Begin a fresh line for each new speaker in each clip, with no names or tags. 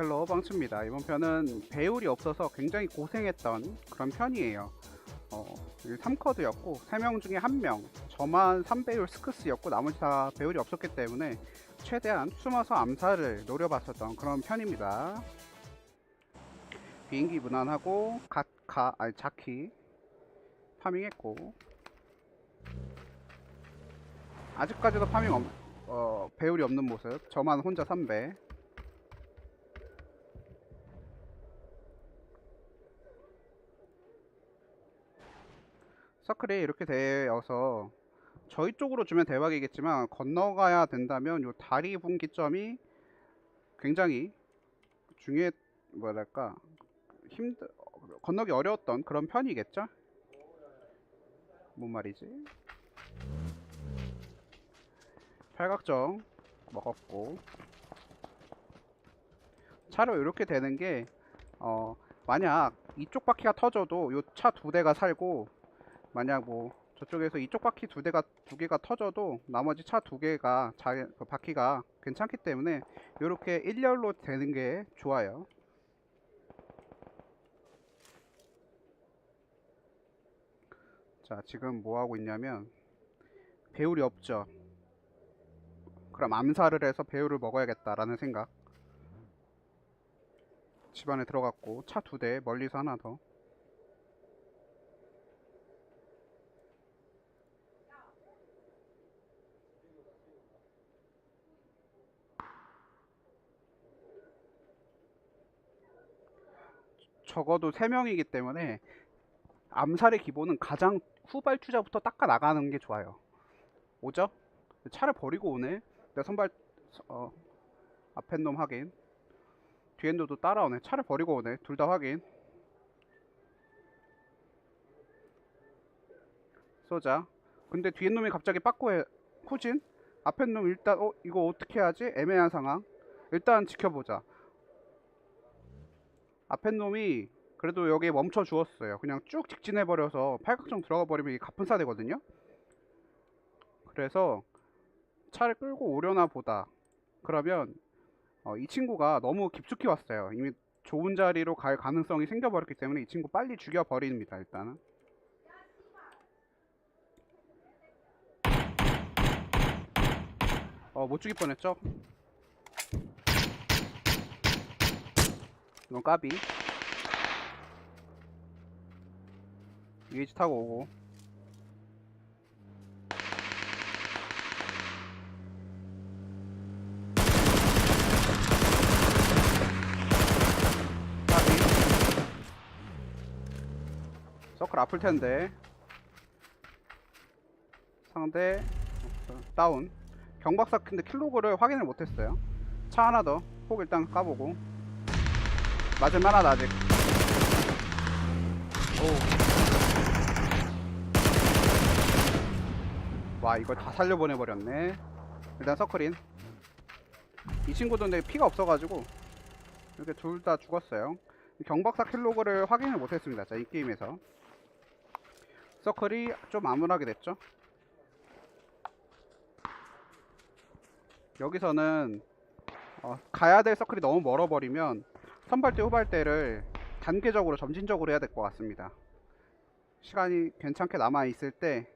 헬로 방츠입니다. 이번 편은 배율이 없어서 굉장히 고생했던 그런 편이에요. 어, 3커드였고 3명 중에 1명 저만 3배율 스크스였고 나머지 다 배율이 없었기 때문에 최대한 숨어서 암살을 노려봤었던 그런 편입니다. 비행기 무난하고 갓카 아니 자키 파밍했고 아직까지도 파밍 없, 어, 배율이 없는 모습 저만 혼자 3배 서클이 이렇게 되어서 저희 쪽으로 주면 대박이겠지만 건너가야 된다면 요 다리 분기점이 굉장히 중요해 뭐랄까 힘들 건너기 어려웠던 그런 편이겠죠? 뭔 말이지? 팔각정 먹었고 차로 이렇게 되는 게 어, 만약 이쪽 바퀴가 터져도 요 차 두 대가 살고 만약 뭐 저쪽에서 이쪽 바퀴 두 대가 두 개가 터져도 나머지 차 두 개가 자, 그 바퀴가 괜찮기 때문에 이렇게 일렬로 되는 게 좋아요. 자 지금 뭐 하고 있냐면 배율이 없죠. 그럼 암살을 해서 배율을 먹어야겠다라는 생각. 집안에 들어갔고 차 두 대 멀리서 하나 더. 적어도 3명이기 때문에 암살의 기본은 가장 후발주자부터 닦아 나가는 게 좋아요. 오죠? 차를 버리고 오네. 내 선발 어 앞에 놈 확인. 뒤에 놈도 따라오네. 차를 버리고 오네. 둘 다 확인. 쏘자. 근데 뒤에 놈이 갑자기 빠꾸해. 후진? 앞에 놈 일단 어 이거 어떻게 하지? 애매한 상황. 일단 지켜보자. 앞에 놈이 그래도 여기에 멈춰 주었어요. 그냥 쭉 직진해 버려서 팔각정 들어가 버리면 이게 갑분싸 되거든요. 그래서 차를 끌고 오려나 보다. 그러면 어, 이 친구가 너무 깊숙이 왔어요. 이미 좋은 자리로 갈 가능성이 생겨버렸기 때문에 이 친구 빨리 죽여버립니다. 일단은. 어, 못 죽일 뻔했죠? 이건 까비. UH 타고 오고. 까비. 서클 아플 텐데. 상대 어, 다운. 경박사 근데 킬로그를 확인을 못했어요. 차 하나 더. 폭 일단 까보고. 맞을 만하다 아직. 오. 와 이걸 다 살려보내 버렸네. 일단 서클인. 이 친구도 근데 피가 없어가지고 이렇게 둘 다 죽었어요. 경박사 킬로그를 확인을 못했습니다. 자 이 게임에서 서클이 좀 암울하게 됐죠. 여기서는 어, 가야 될 서클이 너무 멀어버리면 선발대 후발대를 단계적으로 점진적으로 해야 될 것 같습니다. 시간이 괜찮게 남아 있을 때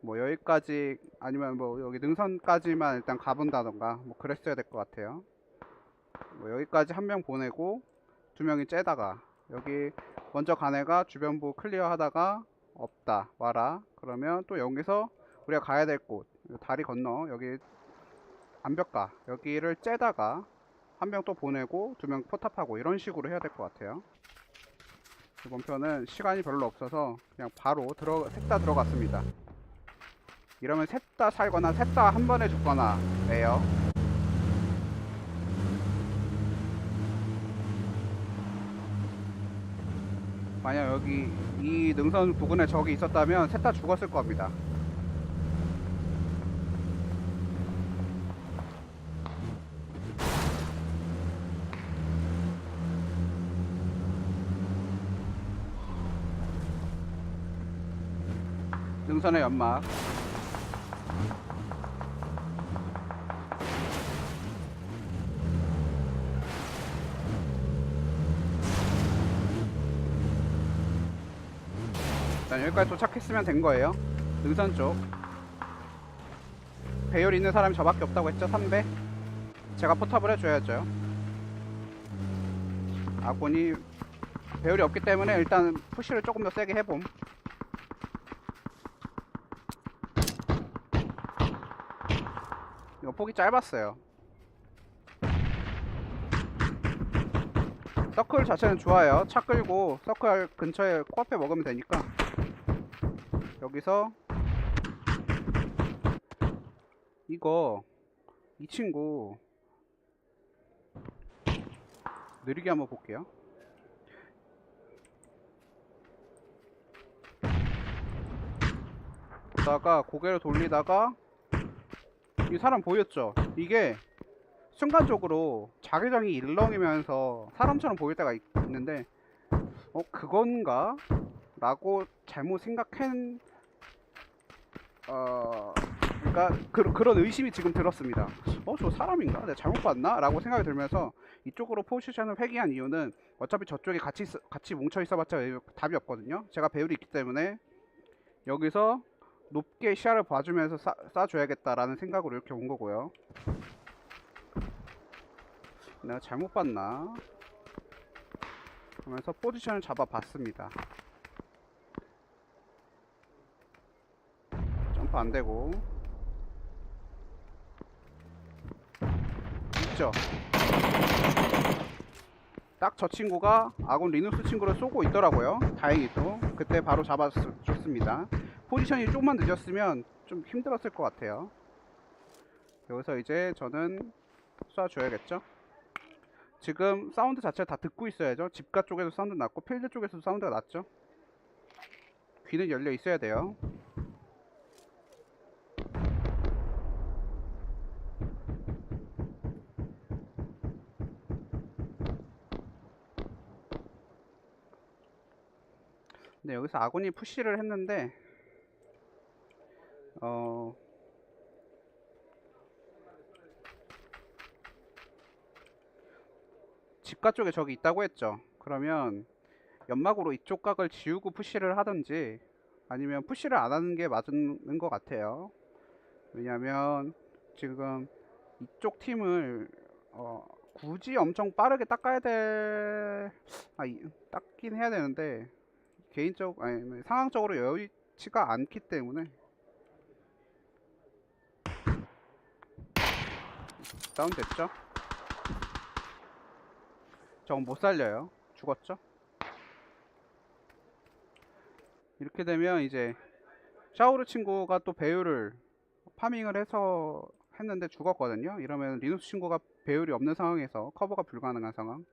뭐 여기까지 아니면 뭐 여기 능선까지만 일단 가본다던가 뭐 그랬어야 될 것 같아요. 뭐 여기까지 한 명 보내고 두 명이 째다가 여기 먼저 간 애가 주변부 클리어 하다가 없다 와라 그러면 또 여기서 우리가 가야 될 곳 다리 건너 여기 암벽가 여기를 째다가 한 명 또 보내고 두 명 포탑하고 이런 식으로 해야 될 것 같아요. 이번 편은 시간이 별로 없어서 그냥 바로 들어 셋 다 들어갔습니다. 이러면 셋 다 살거나 셋 다 한 번에 죽거나 해요. 만약 여기 이 능선 부근에 적이 있었다면 셋 다 죽었을 겁니다. 능선의 연막. 일단 여기까지 도착했으면 된 거예요. 능선 쪽. 배율 있는 사람이 저밖에 없다고 했죠 3배? 제가 포탑을 해줘야죠. 아군이 배열이 없기 때문에 일단 푸시를 조금 더 세게 해봄. 폭이 짧았어요. 서클 자체는 좋아요. 차 끌고 서클 근처에 코앞에 먹으면 되니까. 여기서 이거 이 친구 느리게 한번 볼게요. 보다가 고개를 돌리다가 이 사람 보였죠? 이게 순간적으로 자기장이 일렁이면서 사람처럼 보일 때가 있, 있는데 어 그건가? 라고 잘못 생각한 어 그러니까 그, 그런 의심이 지금 들었습니다. 어 저 사람인가? 내가 잘못 봤나? 라고 생각이 들면서 이쪽으로 포지션을 회귀한 이유는 어차피 저쪽에 같이 있- 같이 뭉쳐 있어봤자 답이 없거든요. 제가 배율이 있기 때문에 여기서 높게 시야를 봐주면서 쏴, 쏴줘야겠다라는 생각으로 이렇게 온 거고요. 내가 잘못 봤나? 그러면서 포지션을 잡아봤습니다. 점프 안 되고 있죠. 딱 저 친구가 아군 리누스 친구를 쏘고 있더라고요. 다행히도 그때 바로 잡아줬습니다. 포지션이 조금만 늦었으면 좀 힘들었을 것 같아요. 여기서 이제 저는 쏴줘야겠죠. 지금 사운드 자체를 다 듣고 있어야죠. 집가 쪽에서 사운드 났고 필드 쪽에서도 사운드가 났죠. 귀는 열려 있어야 돼요. 네, 여기서 아군이 푸시를 했는데 어 집가 쪽에 적이 있다고 했죠. 그러면 연막으로 이쪽 각을 지우고 푸시를 하든지 아니면 푸시를 안 하는 게 맞는 것 같아요. 왜냐면 지금 이쪽 팀을 어 굳이 엄청 빠르게 닦아야 될, 아, 이- 닦긴 해야 되는데, 개인적, 아니, 상황적으로 여의치가 않기 때문에, 다운 됐죠? 저건 못 살려요. 죽었죠? 이렇게 되면 이제 샤오르 친구가 또 배율을 파밍을 해서 했는데 죽었거든요. 이러면 리누스 친구가 배율이 없는 상황에서 커버가 불가능한 상황.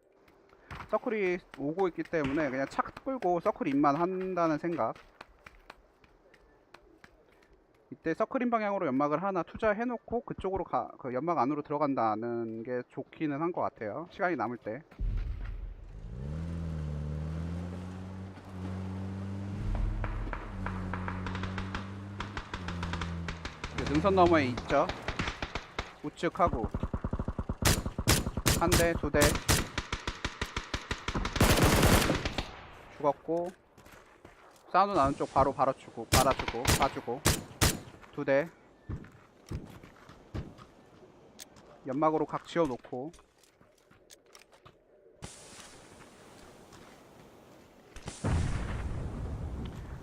서클이 오고 있기 때문에 그냥 착 끌고 서클 인만 한다는 생각. 이때 서클인 방향으로 연막을 하나 투자해놓고 그쪽으로 가, 그 연막 안으로 들어간다는 게 좋기는 한 것 같아요. 시간이 남을 때. 그 능선 너머에 있죠. 우측 하고 한 대, 두 대 죽었고 사운드 나는 쪽 바로 바로 주고 받아주고 봐주고 두 대. 연막으로 각 지어 놓고.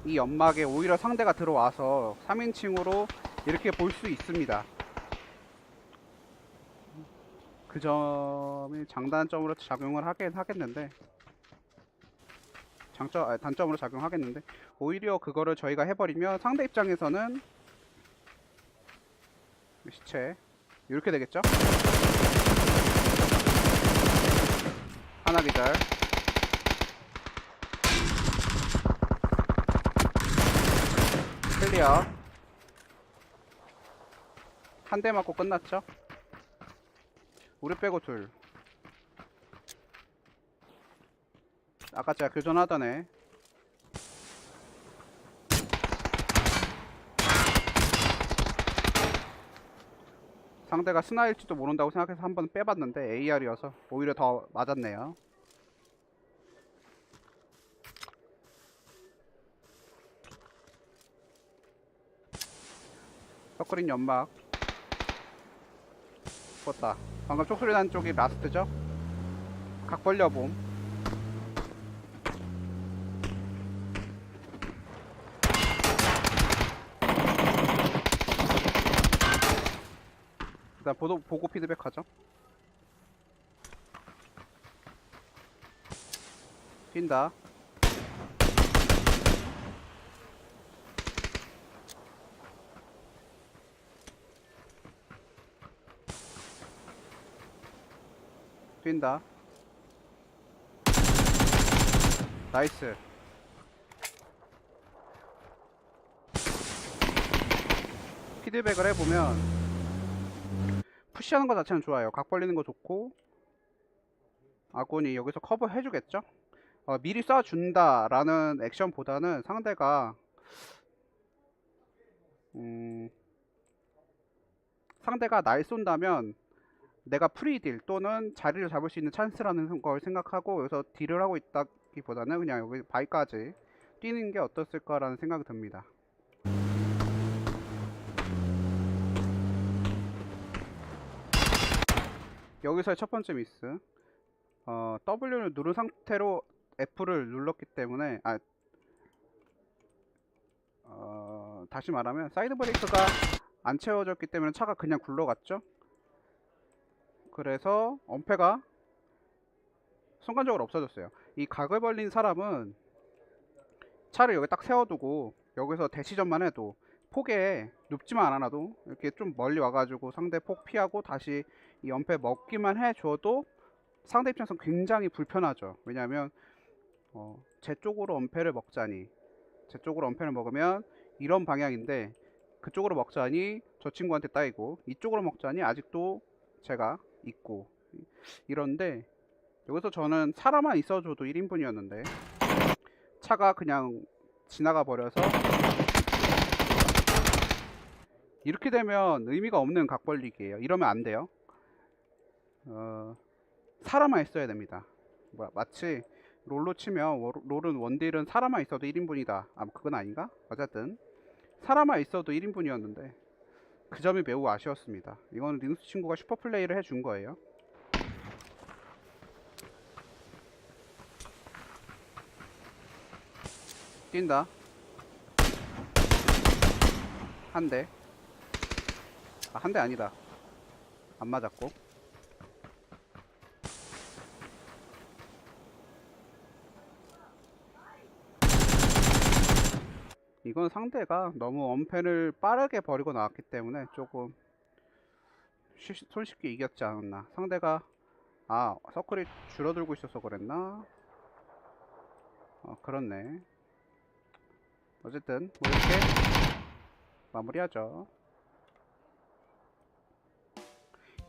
이 연막에 오히려 상대가 들어와서 3인칭으로 이렇게 볼 수 있습니다. 그 점이 장단점으로 작용을 하긴 하겠는데. 장점 아니, 단점으로 작용하겠는데. 오히려 그거를 저희가 해버리면 상대 입장에서는 시체. 이렇게 되겠죠? 하나 기절. 클리어. 한 대 맞고 끝났죠? 우리 빼고 둘. 아까 제가 교전하던 애 상대가 스나일지도 모른다고 생각해서 한 번 빼봤는데 AR이어서 오히려 더 맞았네요. 서클린 연막. 죽었다. 방금 쪽소리 난 쪽이 라스트죠? 각 벌려봄. 일단 보도, 보고 피드백 하죠? 뛴다. 뛴다. 나이스. 피드백을 해보면 푸시하는 것 자체는 좋아요. 각 벌리는 거 좋고. 아군이 여기서 커버 해주겠죠? 어, 미리 쏴준다 라는 액션보다는 상대가 음, 상대가 날 쏜다면 내가 프리딜 또는 자리를 잡을 수 있는 찬스라는 걸 생각하고 여기서 딜을 하고 있다기보다는 그냥 여기 바위까지 뛰는 게 어떻을까라는 생각이 듭니다. 여기서의 첫 번째 미스. 어, W를 누른 상태로 F를 눌렀기 때문에 아 어, 다시 말하면 사이드 브레이크가 안 채워졌기 때문에 차가 그냥 굴러갔죠. 그래서 엄폐가 순간적으로 없어졌어요. 이 각을 벌린 사람은 차를 여기 딱 세워두고 여기서 대시전만 해도 폭에 눕지만 않아도 이렇게 좀 멀리 와가지고 상대 폭 피하고 다시 이 엄폐 먹기만 해줘도 상대 입장에서 굉장히 불편하죠. 왜냐하면 어, 제 쪽으로 엄폐를 먹자니 제 쪽으로 엄폐를 먹으면 이런 방향인데 그쪽으로 먹자니 저 친구한테 따이고 이쪽으로 먹자니 아직도 제가 있고 이런데 여기서 저는 사람만 있어줘도 1인분이었는데 차가 그냥 지나가 버려서 이렇게 되면 의미가 없는 각 벌리기예요 이러면 안 돼요 어, 사람만 있어야 됩니다 뭐야, 마치 롤로 치면 워- 롤은 원딜은 사람만 있어도 1인분이다 아 그건 아닌가? 어쨌든 사람만 있어도 1인분이었는데 그 점이 매우 아쉬웠습니다. 이거는 링스 친구가 슈퍼플레이를 해준 거예요. 뛴다. 한 대. 아, 한 대 아니다. 안 맞았고. 이건 상대가 너무 엄폐를 빠르게 버리고 나왔기 때문에 조금 쉬- 손쉽게 이겼지 않았나 상대가 아 서클이 줄어들고 있어서 그랬나 어 그렇네 어쨌든 뭐 이렇게 마무리하죠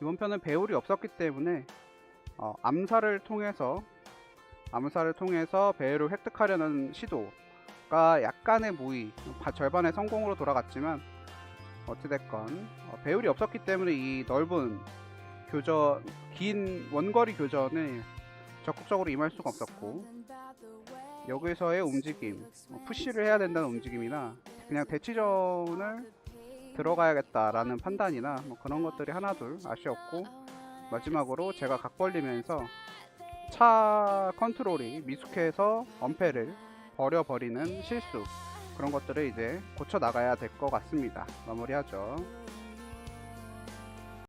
이번 편은 배울이 없었기 때문에 어, 암살을 통해서 암살을 통해서 배율을 획득하려는 시도 가 약간의 무의 바- 절반의 성공으로 돌아갔지만 어찌됐건 어, 배율이 없었기 때문에 이 넓은 교전 긴 원거리 교전에 적극적으로 임할 수가 없었고 여기서의 움직임 뭐 푸시를 해야 된다는 움직임이나 그냥 대치전을 들어가야겠다라는 판단이나 뭐 그런 것들이 하나둘 아쉬웠고 마지막으로 제가 각 벌리면서 차 컨트롤이 미숙해서 엄폐를 버려버리는 실수 그런 것들을 이제 고쳐 나가야 될 것 같습니다. 마무리하죠.